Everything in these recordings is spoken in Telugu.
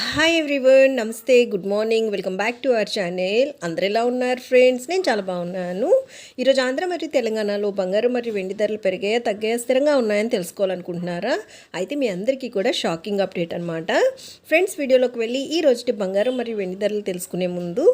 Hi everyone namaste good morning welcome back to our channel అందరు ఎలా ఉన్నారు ఫ్రెండ్స్ నేను చాలా బాగున్నాను. ఈరోజు ఆంధ్ర మరియు తెలంగాణలో బంగారం మరియు వెండి ధరలు పెరిగాయా తగ్గాయా స్థిరంగా ఉన్నాయని తెలుసుకోవాలనుకుంటున్నారా? అయితే మీ అందరికీ కూడా షాకింగ్ అప్డేట్ అనమాట ఫ్రెండ్స్ వీడియోలోకి వెళ్ళి ఈ రోజుటి బంగారం మరియు వెండి ధరలు తెలుసుకునే ముందు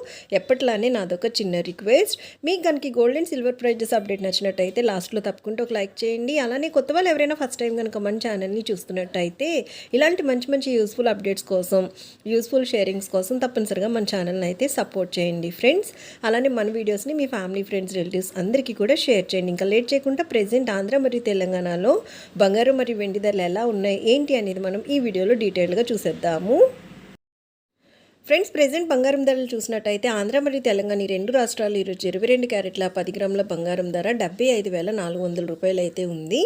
ఎప్పట్లానే నాదొక చిన్న రిక్వెస్ట్ మీకు కనుక gold and silver prices update నచ్చినట్టయితే లాస్ట్లో తప్పకుండా ఒక లైక్ చేయండి. అలానే కొత్త వాళ్ళు ఎవరైనా ఫస్ట్ టైం కనుక మన ఛానల్ని చూస్తున్నట్టయితే ఇలాంటి మంచి మంచి యూస్ఫుల్ అప్డేట్స్ కోసం యూస్ఫుల్ షేరింగ్స్ కోసం తప్పనిసరిగా మన ఛానల్ని అయితే సపోర్ట్ చేయండి ఫ్రెండ్స్. అలానే మన వీడియోస్ని మీ ఫ్యామిలీ ఫ్రెండ్స్ రిలేటివ్స్ అందరికీ కూడా షేర్ చేయండి. ఇంకా లేట్ చేయకుండా ప్రెజెంట్ ఆంధ్ర మరియు తెలంగాణలో బంగారం మరియు వెండి ధరలు ఎలా ఉన్నాయి ఏంటి అనేది మనం ఈ వీడియోలో డీటెయిల్గా చూసేద్దాము. ఫ్రెండ్స్ ప్రెజెంట్ బంగారం ధరలు చూసినట్టయితే ఆంధ్ర మరియు తెలంగాణ ఈ రెండు రాష్ట్రాలు ఈరోజు ఇరవై రెండు క్యారెట్ల పది గ్రాముల బంగారం ధర డెబ్బై ఐదు వేల నాలుగు వందల రూపాయలు అయితే ఉంది.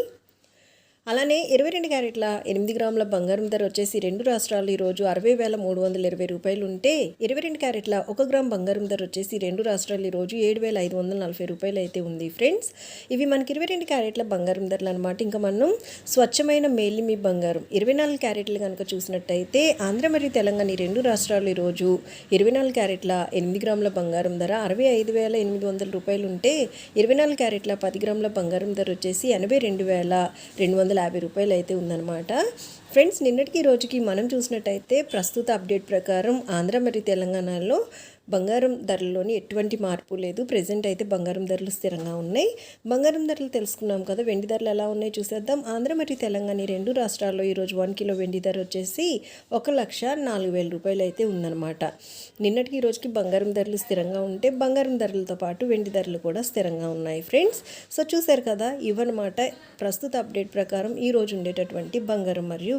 అలానే ఇరవై రెండు క్యారెట్ల ఎనిమిది గ్రాముల బంగారం ధర వచ్చేసి రెండు రాష్ట్రాలు ఈరోజు అరవై వేల మూడు వందల ఇరవై రూపాయలు ఉంటే ఇరవై రెండు క్యారెట్ల ఒక గ్రామ్ బంగారం ధర వచ్చేసి రెండు రాష్ట్రాలు ఈరోజు ఏడు వేల ఐదు వందల నలభై రూపాయలు అయితే ఉంది. ఫ్రెండ్స్ ఇవి మనకి ఇరవై రెండు క్యారెట్ల బంగారం ధరలు అనమాట ఇంకా మనం స్వచ్ఛమైన మేలిమి బంగారం ఇరవై నాలుగు క్యారెట్లు కనుక చూసినట్టయితే ఆంధ్ర మరియు తెలంగాణ ఈ రెండు రాష్ట్రాలు ఈరోజు ఇరవై నాలుగు క్యారెట్ల ఎనిమిది గ్రాముల బంగారం ధర అరవై ఐదు వేల ఎనిమిది వందల రూపాయలు ఉంటే ఇరవై నాలుగు క్యారెట్ల పది గ్రాముల బంగారం ధర వచ్చేసి ఎనభై రెండు వేల రెండు వందల యాభై రూపాయలు అయితే ఉందన్నమాట. ఫ్రెండ్స్ నిన్నటికి రోజుకి మనం చూసినట్టయితే ప్రస్తుత అప్డేట్ ప్రకారం ఆంధ్ర మరియు తెలంగాణలో బంగారం ధరల్లోని ఎటువంటి మార్పు లేదు. ప్రజెంట్ అయితే బంగారం ధరలు స్థిరంగా ఉన్నాయి. బంగారం ధరలు తెలుసుకున్నాం కదా వెండి ధరలు ఎలా ఉన్నాయో చూసేద్దాం. ఆంధ్ర మరియు తెలంగాణ రెండు రాష్ట్రాల్లో ఈరోజు వన్ కిలో వెండి ధర వచ్చేసి ఒక లక్ష నాలుగు వేల రూపాయలు అయితే ఉందన్నమాట. నిన్నటికి ఈ రోజుకి బంగారం ధరలు స్థిరంగా ఉంటే బంగారం ధరలతో పాటు వెండి ధరలు కూడా స్థిరంగా ఉన్నాయి ఫ్రెండ్స్. సో చూశారు కదా ఇవన్నమాట ప్రస్తుత అప్డేట్ ప్రకారం ఈరోజు ఉండేటటువంటి బంగారం మరియు